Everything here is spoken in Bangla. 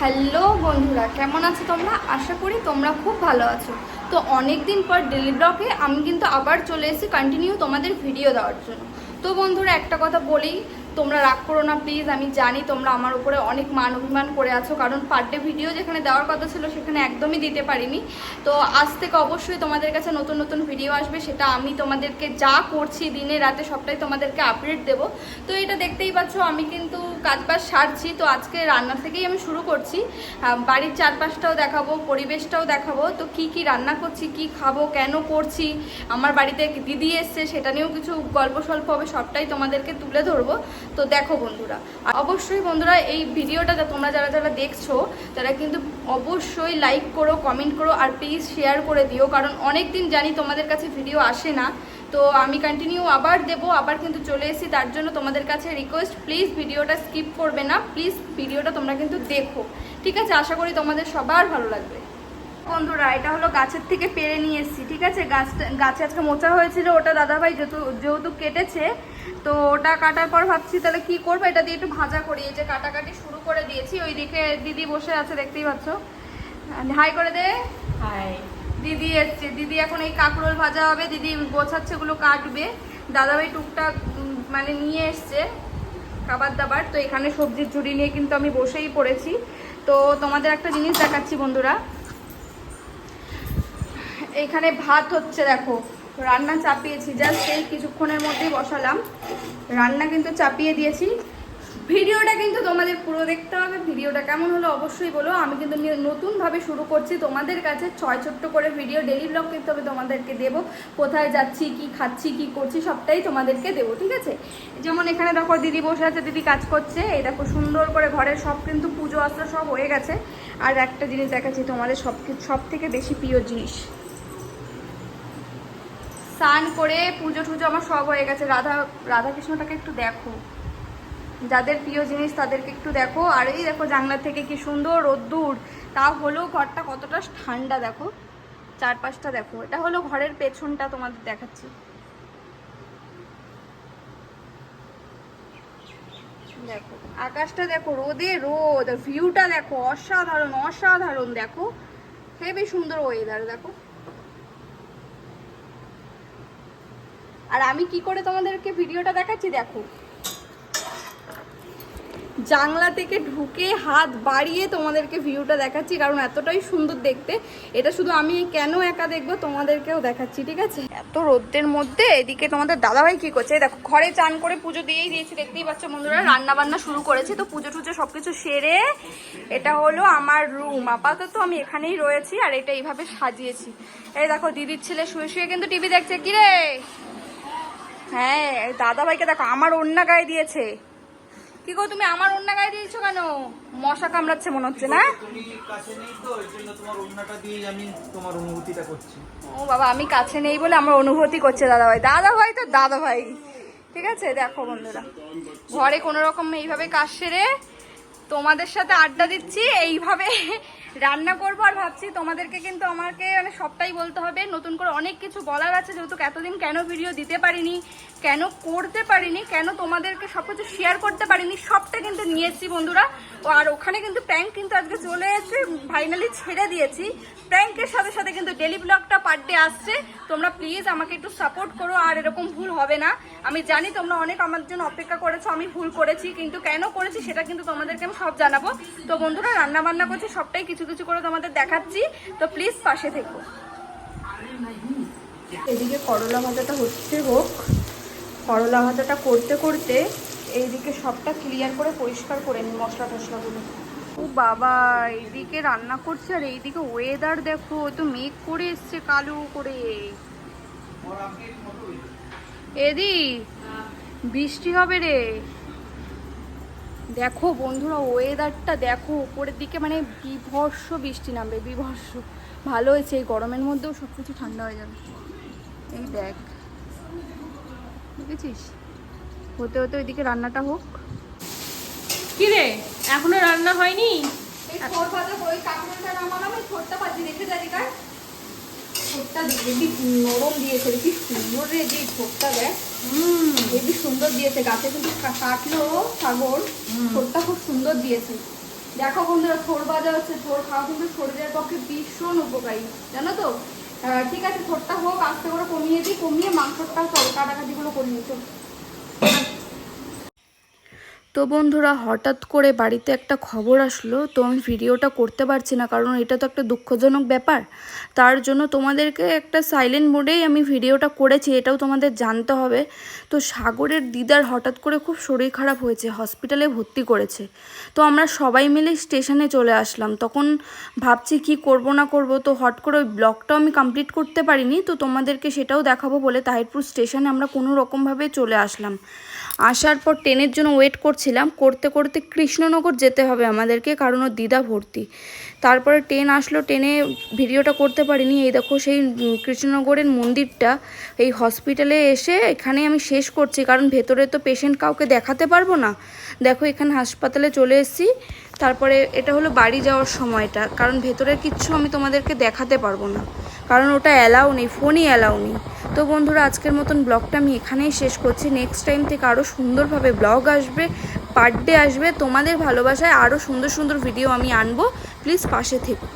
হ্যালো বন্ধুরা, কেমন আছো তোমরা? আশা করি তোমরা খুব ভালো আছো। তো অনেক দিন পর ডেলি ব্লগে আমি কিন্তু আবার চলে এসেছি কন্টিনিউ তোমাদের ভিডিও দেওয়ার জন্য। তো বন্ধুরা, একটা কথা বলি তোমরা রাগ করো না প্লিজ আমি জানি তোমরা আমার উপরে অনেক মান অভিমান করে আছো, কারণ পার ডে ভিডিও যেখানে দেওয়ার কথা ছিল সেখানে একদমই দিতে পারিনি। তো আজ থেকে অবশ্যই তোমাদের কাছে নতুন নতুন ভিডিও আসবে, সেটা আমি তোমাদেরকে যা করছি দিনে রাতে সবটাই তোমাদেরকে আপডেট দেব। তো এটা দেখতেই পাচ্ছ, আমি কিন্তু কাজবাজ সারছি, তো আজকে রান্না থেকেই আমি শুরু করছি। বাড়ির চারপাশটাও দেখাবো, পরিবেশটাও দেখাবো, তো কি কি রান্না করছি, কি খাব, কেন করছি, আমার বাড়িতে দিদি এসছে, সেটা নিয়েও কিছু গল্প স্বল্প হবে, সবটাই তোমাদেরকে তুলে ধরবো। তো দেখো বন্ধুরা, অবশ্যই বন্ধুরা এই ভিডিওটা তোমরা যারা যারা দেখছ, তারা কিন্তু অবশ্যই লাইক করো কমেন্ট করো, আর প্লিজ শেয়ার করে দিও, কারণ অনেক দিন জানি তোমাদের কাছে ভিডিও আসে না। তো আমি কন্টিনিউ আবার দেব, আবার কিন্তু চলে এসেছি, তার জন্য তোমাদের কাছে রিকোয়েস্ট প্লিজ ভিডিওটা স্কিপ করবে না প্লিজ ভিডিওটা তোমরা কিন্তু দেখো। ঠিক আছে, আশা করি তোমাদের সবার ভালো লাগবে। বন্ধুরা এটা হলো গাছের থেকে পেরে নিয়ে এসেছি ঠিক আছে? গাছটা গাছে আজকে মোচা হয়েছিল ওটা দাদাভাই যেহেতু যেহেতু কেটেছে তো ওটা কাটার পর ভাবছি তাহলে কি করব? এটা দিয়ে একটু ভাজা করি এই যে কাটাকাটি শুরু করে দিয়েছি ওই দিকে দিদি বসে আছে দেখতেই পাচ্ছ। হাই করে দে। হাই। দিদি এসছে দিদি এখন এই কাঁকরোল ভাজা হবে দিদি গোছাচ্ছে ওগুলো কাটবে। দাদাভাই টুকটাক মানে নিয়ে এসছে খাবার দাবার তো এখানে সবজির ঝুড়ি নিয়ে কিন্তু আমি বসেই পড়েছি। তো তোমাদের একটা জিনিস দেখাচ্ছি বন্ধুরা এখানে ভাত হচ্ছে, দেখো। রান্না চাপিয়েছি জাস্ট এই কিছুক্ষণের মধ্যেই বসালাম। রান্না কিন্তু চাপিয়ে দিয়েছি। ভিডিওটা কিন্তু তোমাদের পুরো দেখতে হবে। ভিডিওটা কেমন হলো অবশ্যই বলো। আমি কিন্তু নতুনভাবে শুরু করছি। তোমাদের কাছে ছয় ছোট্ট করে ভিডিও ডেলি ব্লগ কিন্তু আমি তোমাদেরকে দেবো। কোথায় যাচ্ছি, কি খাচ্ছি, কি করছি, সবটাই তোমাদেরকে দেবো, ঠিক আছে? যেমন এখানে দেখো, দিদি বসে আছে, দিদি কাজ করছে। এই দেখো, সুন্দর করে ঘরের সব কিন্তু পুজো আসতে সব হয়ে গেছে। আর একটা জিনিস দেখাচ্ছি তোমাদের সব সব থেকে বেশি প্রিয় জিনিস। স্নান করে পুজো টুজো আমার সব হয়ে গেছে। রাধা, রাধাকৃষ্ণটাকে একটু দেখো। যাদের প্রিয় জিনিস তাদেরকে একটু দেখো। আর এই দেখো জানলা থেকে কি সুন্দর রোদ্দুর। তা হলেও ঘরটা কতটা ঠান্ডা দেখো। চারপাশটা দেখো। এটা হলো ঘরের পেছনটা তোমাদের দেখাচ্ছি। দেখো, আকাশটা দেখো রোদে রোদ। ভিউটা দেখো অসাধারণ অসাধারণ দেখো। হেবি সুন্দর ওয়েদার দেখো। আর আমি কি করে তোমাদেরকে ভিডিওটা দেখাচ্ছি, দেখো। জানলা থেকে ঢুকে হাত বাড়িয়ে তোমাদেরকে ভিউটা দেখাচ্ছি, কারণ এতটাই সুন্দর দেখতে। এটা শুধু আমি কেন একা দেখব, তোমাদেরকেও দেখাচ্ছি, ঠিক আছে? এত রোদ্রের মধ্যে এদিকে তোমাদের দাদাভাই কি করছে দেখো, ঘরে চান করে পুজো দিয়েই দিয়েছি, দেখতেই পাচ্ছ বন্ধুরা রান্না বান্না শুরু করেছে, তো পুজো টুজো সবকিছু সেরে এটা হলো আমার রুম। আপাতত আমি এখানেই রয়েছি আর এটা এইভাবে সাজিয়েছি। এই দেখো, দিদির ছেলে শুয়ে শুয়ে কিন্তু টিভি দেখছে কি রে হ্যাঁ দাদা ভাইকে দেখো আমার ওন্না গায়ে দিয়েছে। কি গো তুমি আমার ওন্না গায়ে দিয়েছ কেন? মশা কামড়াচ্ছে মনে হচ্ছে না? তুমি কাছে নেই তো এই জন্য তোমার অন্যটা দিয়েই আমি তোমার অনুভূতিটা করছি। ও বাবা আমি কাছে নেই বলে আমার অনুভূতি করছে দাদা ভাই দাদা ভাই তো দাদা ভাই ঠিক আছে? দেখো বন্ধুরা ঘরে কোনো রকম এইভাবে কাজ সেরে তোমাদের সাথে আড্ডা দিচ্ছি এইভাবে রান্না করব আর ভাবছি তোমাদেরকে কিন্তু আমাকে মানে সবটাই বলতে হবে। নতুন করে অনেক কিছু বলার আছে, যেহেতু এতদিন কেন ভিডিও দিতে পারিনি, কেন করতে পারিনি, কেন তোমাদেরকে সব কিছু শেয়ার করতে পারিনি, সবটা কিন্তু নিয়ে এসেছি বন্ধুরা আর ওখানে কিন্তু প্র্যাঙ্ক কিন্তু আজকে চলে এসেছে ফাইনালি ছেড়ে দিয়েছি। প্র্যাঙ্কের সাথে সাথে কিন্তু ডেলি ব্লগটা পার ডে আসছে। তোমরা প্লিজ আমাকে একটু সাপোর্ট করো, আর এরকম ভুল হবে না। আমি জানি তোমরা অনেক আমার জন্য অপেক্ষা করেছ, আমি ভুল করেছি, কিন্তু কেন করেছি সেটা কিন্তু তোমাদেরকে আমি সব জানাব। তো বন্ধুরা রান্না বান্না করছি, সবটাই কিছু কিছু করে তোমাদের দেখাচ্ছি। তো প্লিজ পাশে থেকো। এদিকে করলা ভাজাটা হচ্ছে হোক। করলা ভাজাটা করতে করতে এইদিকে সবটা ক্লিয়ার করে পরিষ্কার করে নিই মশলা টশলাগুলো ও বাবা, এইদিকে রান্না করছে আর এইদিকে ওয়েদার দেখো তো মেঘ করে এসছে কালো করে। এদি, বৃষ্টি হবে রে। দেখো বন্ধুরা ওয়েদারটা দেখো উপরের দিকে মানে বিভর্ষ বৃষ্টি নামবে বিভর্ষ। ভালো হয়েছে এই গরমের মধ্যেও সব কিছু ঠান্ডা হয়ে যাবে। এই দেখ। দেখেছিস? হতে হতে ওইদিকে রান্নাটা হোক। কি রে? এখনও রান্না হয়নি? নরম দিয়েছে দেখি সুন্দর রে যে ছোটটা দেখ। হুম। সুন্দর দিয়েছে গাছে কিন্তু কাটলো সাগর ঠোঁটটা খুব সুন্দর দিয়েছে। দেখো বন্ধুরা থোর বাজা হচ্ছে থোর খাওয়া কিন্তু শরীরের পক্ষে ভীষণ উপকারী জানো তো? আহ, ঠিক আছে থোরটা হোক আস্তে করে কমিয়ে দিই কমিয়ে মাংসটা কাটাকাটিগুলো করে নিচ্ছ। তো বন্ধুরা, হঠাৎ করে বাড়িতে একটা খবর আসলো। তো আমি ভিডিওটা করতে পারছি না, কারণ এটা তো একটা দুঃখজনক ব্যাপার। তার জন্য তোমাদেরকে একটা সাইলেন্ট মোডেই আমি ভিডিওটা করেছি, এটাও তোমাদের জানতে হবে। তো সাগরের দিদার হঠাৎ করে খুব শরীর খারাপ হয়েছে হসপিটালে ভর্তি করেছে। তো আমরা সবাই মিলে স্টেশনে চলে আসলাম। তখন ভাবছি কি করব না করব, তো হট করে ওই ব্লগটাও আমি কমপ্লিট করতে পারিনি। তো তোমাদেরকে সেটাও দেখাবো বলে তাহিরপুর স্টেশনে আমরা কোনো রকমভাবে চলে আসলাম। আসার পর ট্রেনের জন্য ওয়েট করছিলাম। করতে করতে কৃষ্ণনগর যেতে হবে আমাদেরকে, কারণ ওর দিদা ভর্তি। তারপরে ট্রেন আসলো, ট্রেনে ভিডিওটা করতে পারিনি। এই দেখো সেই কৃষ্ণনগরের মন্দিরটা, এই হসপিটালে এসে এখানে আমি শেষ করছি, কারণ ভেতরে তো পেশেন্ট কাউকে দেখাতে পারব না। দেখো এখানে হাসপাতালে চলে এসেছি। তারপরে এটা হলো বাড়ি যাওয়ার সময়টা, কারণ ভেতরের কিচ্ছু আমি তোমাদেরকে দেখাতে পারব না। কারণ ওটা অ্যালাউ নেই, ফোনই অ্যালাউ নেই। তো বন্ধুরা, আজকের মতন ব্লগটা আমি এখানেই শেষ করছি। নেক্সট টাইম থেকে আরও সুন্দরভাবে ব্লগ আসবে পার ডে আসবে। তোমাদের ভালোবাসায় আরও সুন্দর সুন্দর ভিডিও আমি আনব। প্লিজ পাশে থেকো।